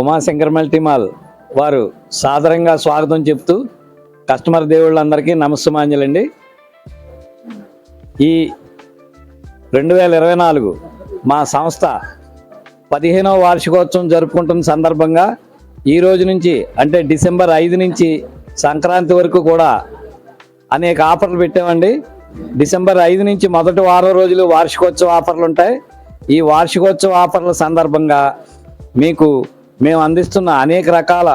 ఉమాశంకర్ మల్టీమాల్ వారు సాదరంగా స్వాగతం చెప్తూ కస్టమర్ దేవుళ్ళందరికీ నమస్సుమాంజలండి. ఈ రెండు వేల ఇరవై నాలుగు మా సంస్థ పదిహేనవ వార్షికోత్సవం జరుపుకుంటున్న సందర్భంగా ఈ రోజు నుంచి అంటే డిసెంబర్ ఐదు నుంచి సంక్రాంతి వరకు కూడా అనేక ఆఫర్లు పెట్టామండి. డిసెంబర్ ఐదు నుంచి మొదటి వారం రోజులు వార్షికోత్సవ ఆఫర్లు ఉంటాయి. ఈ వార్షికోత్సవ ఆఫర్ల సందర్భంగా మీకు మేము అందిస్తున్న అనేక రకాల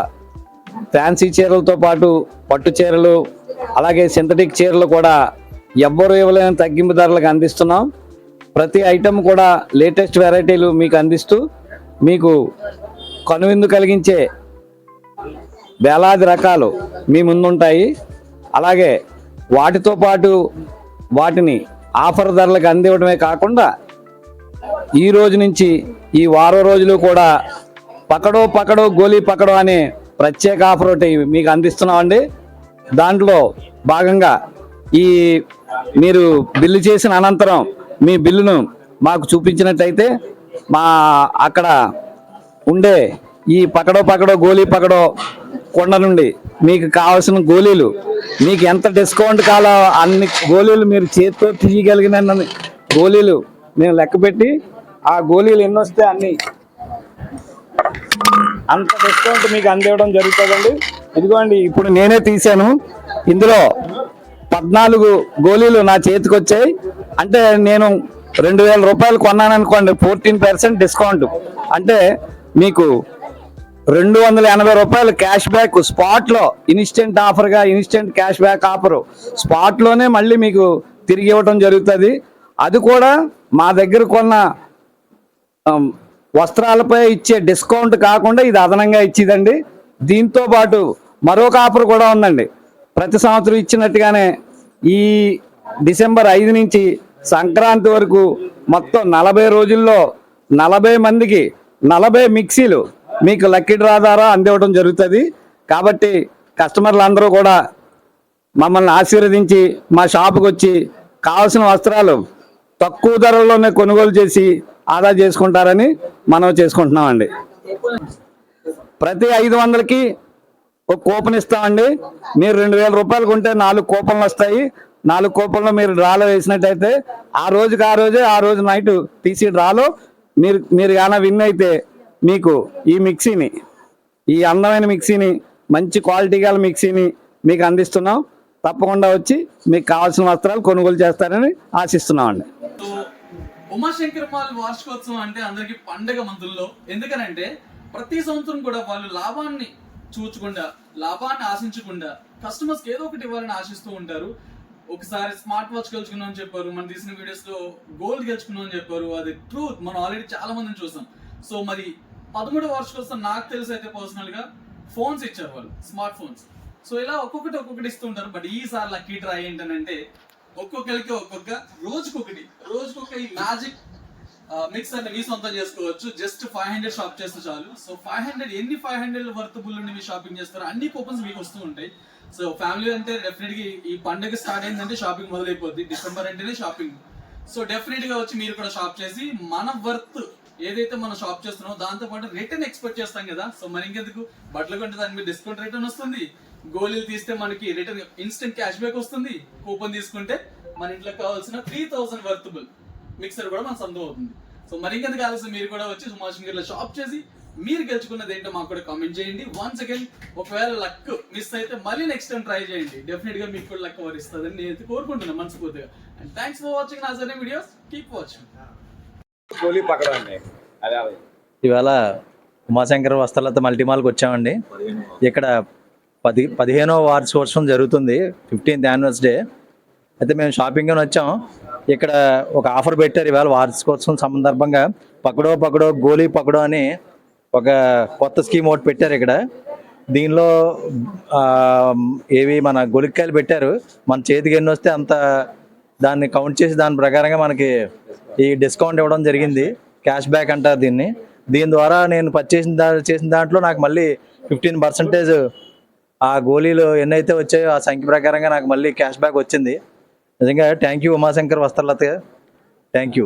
ఫ్యాన్సీ చీరలతో పాటు పట్టు చీరలు అలాగే సింథటిక్ చీరలు కూడా ఎవ్వరు ఇవ్వలేని తగ్గింపు ధరలకు అందిస్తున్నాం. ప్రతి ఐటెం కూడా లేటెస్ట్ వెరైటీలు మీకు అందిస్తూ మీకు కనువిందు కలిగించే వేలాది రకాలు మీ ముందుంటాయి. అలాగే వాటితో పాటు వాటిని ఆఫర్ ధరలకు అందివ్వడమే కాకుండా ఈ రోజు నుంచి ఈ వారం రోజులు కూడా పకడో పకడో గోలీ పకడో అనే ప్రత్యేక ఆఫర్ ఒకటి మీకు అందిస్తున్నామండి. దాంట్లో భాగంగా ఈ మీరు బిల్లు చేసిన అనంతరం మీ బిల్లును మాకు చూపించినట్టయితే మా అక్కడ ఉండే ఈ పకడో పకడో గోలీ పకడో కొండ నుండి మీకు కావాల్సిన గోళీలు మీకు ఎంత డిస్కౌంట్ కావాలో అన్ని గోళీలు మీరు చేతితో తీయగలిగిన గోళీలు మేము లెక్క పెట్టి ఆ గోళీలు ఎన్ని వస్తే అన్ని అంత డిస్కౌంట్ మీకు అందివ్వడం జరుగుతుందండి. ఇదిగోండి ఇప్పుడు నేనే తీశాను. ఇందులో పద్నాలుగు గోళీలు నా చేతికి వచ్చాయి. అంటే నేను రెండు వేల రూపాయలు కొన్నాను అనుకోండి ఫోర్టీన్ పర్సెంట్ డిస్కౌంట్ అంటే మీకు రెండు వందల ఎనభై రూపాయలు క్యాష్ బ్యాక్ స్పాట్లో ఇన్స్టెంట్ ఆఫర్గా ఇన్స్టెంట్ క్యాష్ బ్యాక్ ఆఫర్ స్పాట్లోనే మళ్ళీ మీకు తిరిగి ఇవ్వటం జరుగుతుంది. అది కూడా మా దగ్గర కొన్న um, వస్త్రాలపై ఇచ్చే డిస్కౌంట్ కాకుండా ఇది అదనంగా ఇచ్చేదండి. దీంతో పాటు మరొక ఆఫర్ కూడా ఉందండి. ప్రతి సంవత్సరం ఇచ్చినట్టుగానే ఈ డిసెంబర్ ఐదు నుంచి సంక్రాంతి వరకు మొత్తం నలభై రోజుల్లో నలభై మందికి నలభై మిక్సీలు మీకు లక్కీ డ్రా ద్వారా అందివ్వడం జరుగుతుంది. కాబట్టి కస్టమర్లు అందరూ కూడా మమ్మల్ని ఆశీర్వదించి మా షాపుకి వచ్చి కావాల్సిన వస్త్రాలు తక్కువ ధరల్లోనే కొనుగోలు చేసి ఆదా చేసుకుంటారని మనం చేసుకుంటున్నామండి. ప్రతి ఐదు వందలకి ఒక కూపన్ ఇస్తామండి. మీరు రెండు వేల రూపాయలు కొంటే నాలుగు కూపన్లు వస్తాయి. నాలుగు కూపన్లు మీరు డ్రాలో వేసినట్టయితే ఆ రోజుకి ఆ రోజే ఆ రోజు నైట్ తీసి డ్రాలో మీరు మీరు కానీ విన్ అయితే మీకు ఈ మిక్సీని ఈ అందమైన మిక్సీని మంచి క్వాలిటీ గల మిక్సీని మీకు అందిస్తున్నాం. తప్పకుండా వచ్చి మీకు కావాల్సిన వస్త్రాలు కొనుగోలు చేస్తారని ఆశిస్తున్నామండి. సో వార్షికోత్సవం అంటే అందరికి పండగ మందుల్లో ఎందుకనంటే ప్రతి సంవత్సరం కూడా వాళ్ళు లాభాన్ని చూచకుండా లాభాన్ని ఆశించకుండా కస్టమర్స్ ఏదో ఒకటి ఇవ్వాలని ఆశిస్తూ ఉంటారు. ఒకసారి స్మార్ట్ వాచ్ గెలుచుకున్నాం అని చెప్పారు మనం తీసిన వీడియోస్లో గోల్డ్ గెలుచుకున్నాం అని చెప్పారు. అది ట్రూత్ మనం ఆల్రెడీ చాలా మందిని చూసాం. సో మరి పదమూడవ వార్షికోత్సవం నాకు తెలిసి అయితే పర్సనల్గా ఫోన్స్ ఇచ్చారు వాళ్ళు స్మార్ట్ ఫోన్స్ సో ఇలా ఒక్కొక్కటి ఒక్కొక్కటి ఇస్తుంటారు బట్ ఈసారి లక్కీ డ్రా ఏంటనంటే ఒక్కొక్కరికి ఒక్కొక్క రోజుకొకటి రోజుకొక ఈ మ్యాజిక్ మిక్స్ని మీ సొంతం చేసుకోవచ్చు. జస్ట్ ఫైవ్ హండ్రెడ్ షాప్ చేస్తే చాలు. సో ఫైవ్ హండ్రెడ్ ఎన్ని ఫైవ్ హండ్రెడ్ వర్తబుల్ నుండి మీరు షాపింగ్ చేస్తారో అన్ని కూపన్స్ మీకు వస్తూ ఉంటాయి. సో ఫ్యామిలీ అంటే డెఫినెట్గా ఈ పండుగ స్టార్ట్ అయిందంటే షాపింగ్ మొదలైపోద్ది. డిసెంబర్ అంటేనే షాపింగ్ సో డెఫినెట్గా వచ్చి మీరు కూడా షాప్ చేసి మన వర్త్ ఏదైతే మనం షాప్ చేస్తున్నామో దాంతో పాటు రిటర్న్ ఎక్స్పెక్ట్ చేస్తాం కదా. సో మరి ఇంకెందుకు బట్టలు కొంటే దాని మీద డిస్కౌంట్ రిటర్న్ వస్తుంది. గోళీలు తీస్తే మనకి రిటర్న్ ఇన్స్టెంట్ క్యాష్ బ్యాక్ వస్తుంది. కూపన్ తీసుకుంటే మన ఇంట్లో కావాల్సిన త్రీ థౌసండ్ వర్తబుల్ మిక్సర్ కూడా మన సొంతం అవుతుంది సో మరి ఇంకెందుకు ఆలస్యం? మీరు కూడా వచ్చి సుమాష్లో షాప్ చేసి మీరు గెలుచుకున్నది ఏంటో మాకు కూడా కామెంట్ చేయండి. వన్స్ అగైన్ ఒకవేళ లక్ మిస్ అయితే మళ్ళీ నెక్స్ట్ టైం ట్రై చేయండి. డెఫినెట్గా మీకు కూడా లక్ వరిస్తుందని నేను అయితే కోరుకుంటున్నాను మనస్ఫూర్తిగా. అండ్ థ్యాంక్స్ ఫర్ వాచింగ్ నా సరే వీడియోస్ కీప్ వాచింగ్ ఇవాళ ఉమాశంకర్ వస్త్రలత మల్టీమాల్కి వచ్చామండి. ఇక్కడ పది పదిహేనో వార్షికోత్సవం జరుగుతుంది ఫిఫ్టీన్త్ యానివర్సరీ అయితే మేము షాపింగ్ అని వచ్చాం. ఇక్కడ ఒక ఆఫర్ పెట్టారు ఇవాళ వార్షికోత్సవం సందర్భంగా. పకడో పకడో గోలీ పకడో అని ఒక కొత్త స్కీమ్ ఒకటి పెట్టారు ఇక్కడ. దీనిలో ఏవి మన గొలిక్కాయలు పెట్టారు. మన చేతికి ఎన్ని వస్తే అంత దాన్ని కౌంట్ చేసి దాని ప్రకారంగా మనకి ఈ డిస్కౌంట్ ఇవ్వడం జరిగింది. క్యాష్ బ్యాక్ అంటారు దీన్ని. దీని ద్వారా నేను పర్చేసిన దా చేసిన దాంట్లో నాకు మళ్ళీ ఫిఫ్టీన్ పర్సెంటేజ్ ఆ గోళీలు ఎన్నైతే వచ్చాయో ఆ సంఖ్య ప్రకారంగా నాకు మళ్ళీ క్యాష్ బ్యాక్ వచ్చింది. నిజంగా thank you Umashankar Vastralatha. Thank you